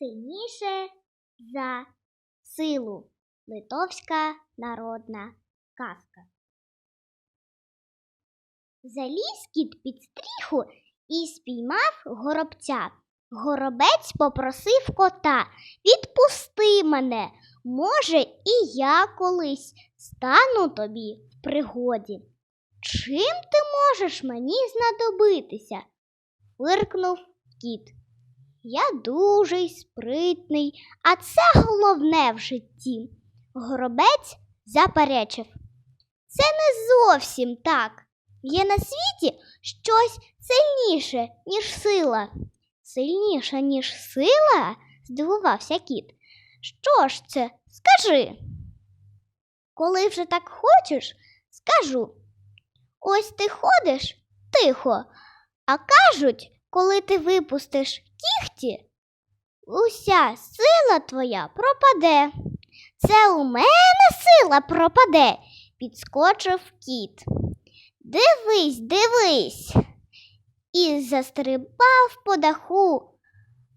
сильніше за силу. Литовська народна казка. Заліз кіт під стріху і спіймав горобця. Горобець попросив кота Відпусти мене, може, і я колись стану тобі в пригоді. Чим ти можеш мені знадобитися? фиркнув кіт. Я дуже спритний, а це головне в житті. Горобець заперечив. Це не зовсім так. Є на світі щось сильніше, ніж сила. Сильніша, ніж сила? здивувався кіт. Що ж це? Скажи. Коли вже так хочеш, скажу. Ось ти ходиш тихо, а кажуть, коли ти випустиш кіхті, уся сила твоя пропаде. Це у мене сила пропаде, підскочив кіт. Дивись, дивись. І застрибав по даху.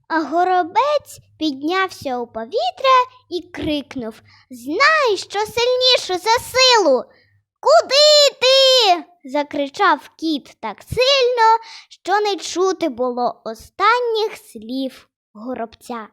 А горобець піднявся у повітря і крикнув Знай, що сильніше за силу. Куди? Закричав кіт так сильно, що не чути було останніх слів горобця.